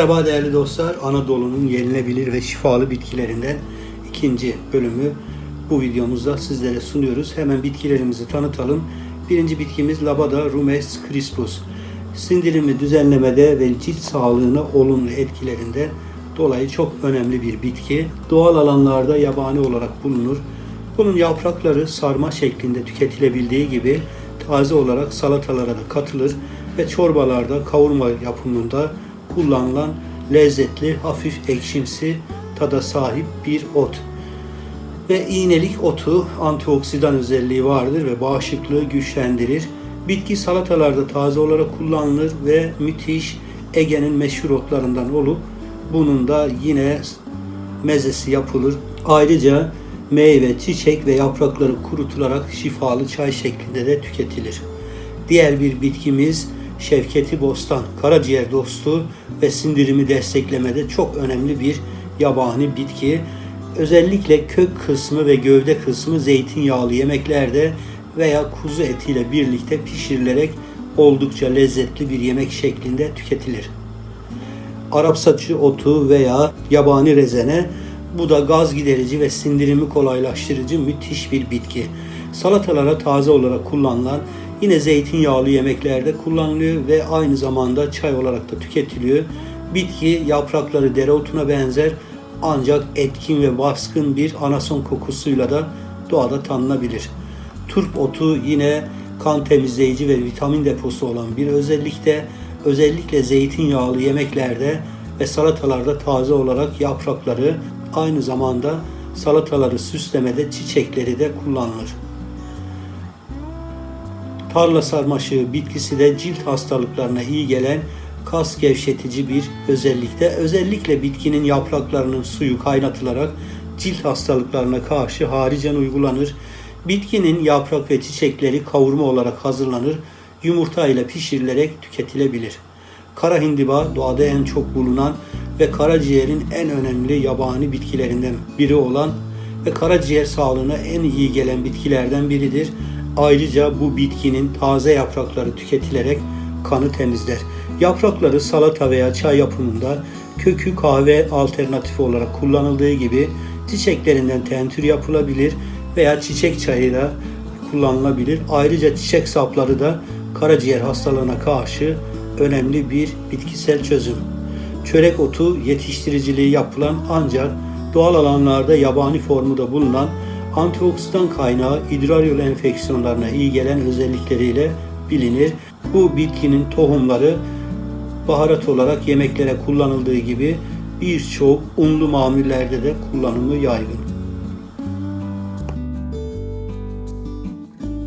Merhaba değerli dostlar. Anadolu'nun yenilebilir ve şifalı bitkilerinden ikinci bölümü bu videomuzda sizlere sunuyoruz. Hemen bitkilerimizi tanıtalım. Birinci bitkimiz Labada rumes crispus. Sindirimi düzenlemede ve cilt sağlığına olumlu etkilerinde dolayı çok önemli bir bitki. Doğal alanlarda yabani olarak bulunur. Bunun yaprakları sarma şeklinde tüketilebildiği gibi taze olarak salatalara da katılır ve çorbalarda kavurma yapımında kullanılan lezzetli, hafif ekşimsi tada sahip bir ot. Ve iğnelik otu antioksidan özelliği vardır ve bağışıklığı güçlendirir. Bitki salatalarda taze olarak kullanılır ve müthiş Ege'nin meşhur otlarından olup bunun da yine mezesi yapılır. Ayrıca meyve, çiçek ve yaprakları kurutularak şifalı çay şeklinde de tüketilir. Diğer bir bitkimiz Şevketi Bostan, karaciğer dostu ve sindirimi desteklemede çok önemli bir yabani bitki. Özellikle kök kısmı ve gövde kısmı zeytinyağlı yemeklerde veya kuzu etiyle birlikte pişirilerek oldukça lezzetli bir yemek şeklinde tüketilir. Arap saçı otu veya yabani rezene bu da gaz giderici ve sindirimi kolaylaştırıcı müthiş bir bitki. Salatalara taze olarak kullanılan yine zeytinyağlı yemeklerde kullanılıyor ve aynı zamanda çay olarak da tüketiliyor. Bitki yaprakları dereotuna benzer ancak etkin ve baskın bir anason kokusuyla da doğada tanınabilir. Turp otu yine kan temizleyici ve vitamin deposu olan bir özellikte özellikle zeytinyağlı yemeklerde ve salatalarda taze olarak yaprakları aynı zamanda salataları süslemede çiçekleri de kullanılır. Tarla sarmaşığı bitkisi de cilt hastalıklarına iyi gelen kas gevşetici bir özellikte. Özellikle bitkinin yapraklarının suyu kaynatılarak cilt hastalıklarına karşı haricen uygulanır. Bitkinin yaprak ve çiçekleri kavurma olarak hazırlanır. Yumurta ile pişirilerek tüketilebilir. Kara hindiba doğada en çok bulunan ve karaciğerin en önemli yabani bitkilerinden biri olan ve karaciğer sağlığına en iyi gelen bitkilerden biridir. Ayrıca bu bitkinin taze yaprakları tüketilerek kanı temizler. Yaprakları salata veya çay yapımında kökü kahve alternatifi olarak kullanıldığı gibi çiçeklerinden tentür yapılabilir veya çiçek çayı da kullanılabilir. Ayrıca çiçek sapları da karaciğer hastalığına karşı önemli bir bitkisel çözüm. Çörek otu yetiştiriciliği yapılan ancak doğal alanlarda yabani formu da bulunan antioksidan kaynağı idrar yolu enfeksiyonlarına iyi gelen özellikleriyle bilinir. Bu bitkinin tohumları baharat olarak yemeklere kullanıldığı gibi birçok unlu mamullerde de kullanımı yaygın.